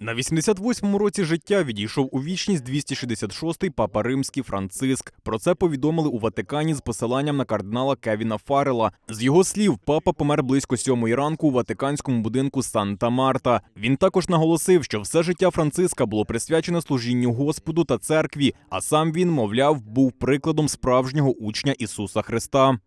На 88-му році життя відійшов у вічність 266-й папа римський Франциск. Про це повідомили у Ватикані з посиланням на кардинала Кевіна Фаррела. З його слів, папа помер близько сьомої ранку у ватиканському будинку Санта Марта. Він також наголосив, що все життя Франциска було присвячене служінню Господу та церкві, а сам він, мовляв, був прикладом справжнього учня Ісуса Христа.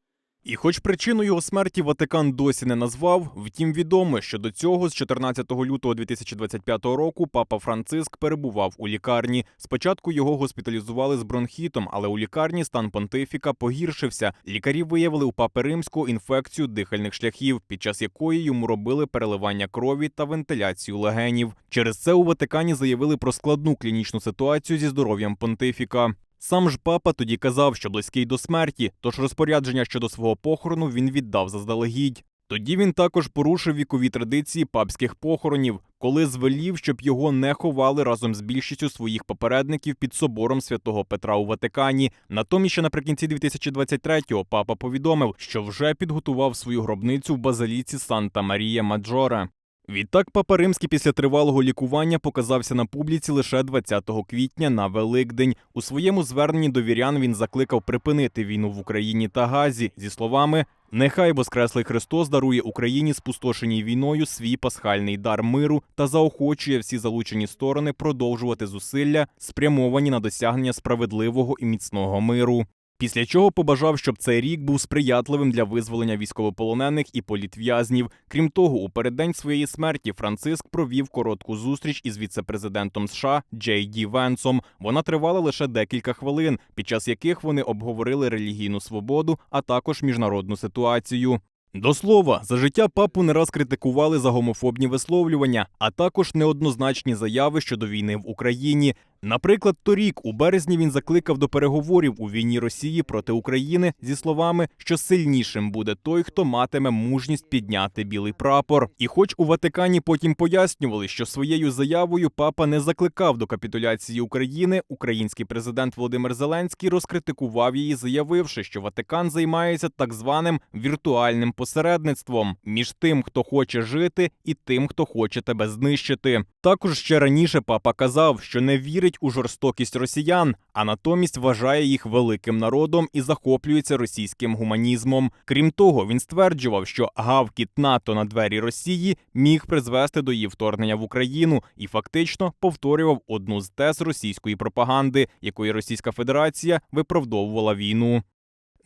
І хоч причину його смерті Ватикан досі не назвав, втім відомо, що до цього з 14 лютого 2025 року папа Франциск перебував у лікарні. Спочатку його госпіталізували з бронхітом, але у лікарні стан понтифіка погіршився. Лікарі виявили у папи римського інфекцію дихальних шляхів, під час якої йому робили переливання крові та вентиляцію легенів. Через це у Ватикані заявили про складну клінічну ситуацію зі здоров'ям понтифіка. Сам ж папа тоді казав, що близький до смерті, тож розпорядження щодо свого похорону він віддав заздалегідь. Тоді він також порушив вікові традиції папських похоронів, коли звелів, щоб його не ховали разом з більшістю своїх попередників під собором святого Петра у Ватикані. Натомість ще наприкінці 2023-го папа повідомив, що вже підготував свою гробницю в базиліці Санта Марія Маджоре. Відтак папа римський після тривалого лікування показався на публіці лише 20 квітня на Великдень. У своєму зверненні до вірян він закликав припинити війну в Україні та Газі зі словами. Нехай Воскреслий Христос дарує Україні спустошеній війною свій пасхальний дар миру та заохочує всі залучені сторони продовжувати зусилля, спрямовані на досягнення справедливого і міцного миру. Після чого побажав, щоб цей рік був сприятливим для визволення військовополонених і політв'язнів. Крім того, у переддень своєї смерті Франциск провів коротку зустріч із віце-президентом США Джей Ді Венсом. Вона тривала лише декілька хвилин, під час яких вони обговорили релігійну свободу, а також міжнародну ситуацію. До слова, за життя папу не раз критикували за гомофобні висловлювання, а також неоднозначні заяви щодо війни в Україні. Наприклад, торік у березні він закликав до переговорів у війні Росії проти України зі словами, що сильнішим буде той, хто матиме мужність підняти білий прапор. І, хоч у Ватикані потім пояснювали, що своєю заявою папа не закликав до капітуляції України, український президент Володимир Зеленський розкритикував її, заявивши, що Ватикан займається так званим віртуальним посередництвом між тим, хто хоче жити, і тим, хто хоче тебе знищити. Також ще раніше папа казав, що не вірить у жорстокість росіян, а натомість вважає їх великим народом і захоплюється російським гуманізмом. Крім того, він стверджував, що гавкіт НАТО на двері Росії міг призвести до її вторгнення в Україну і фактично повторював одну з тез російської пропаганди, якої Російська Федерація виправдовувала війну.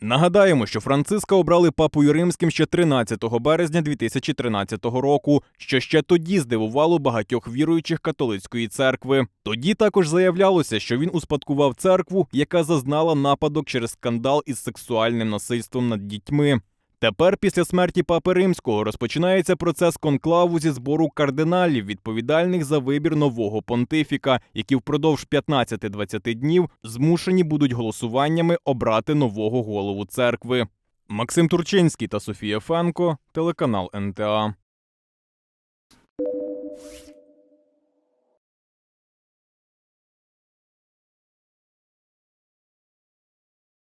Нагадаємо, що Франциска обрали папою римським ще 13 березня 2013 року, що ще тоді здивувало багатьох віруючих католицької церкви. Тоді також заявлялося, що він успадкував церкву, яка зазнала нападок через скандал із сексуальним насильством над дітьми. Тепер, після смерті папи римського, розпочинається процес конклаву зі збору кардиналів, відповідальних за вибір нового понтифіка, які впродовж 15-20 днів змушені будуть голосуваннями обрати нового голову церкви. Максим Турчинський та Софія Фенко, телеканал НТА.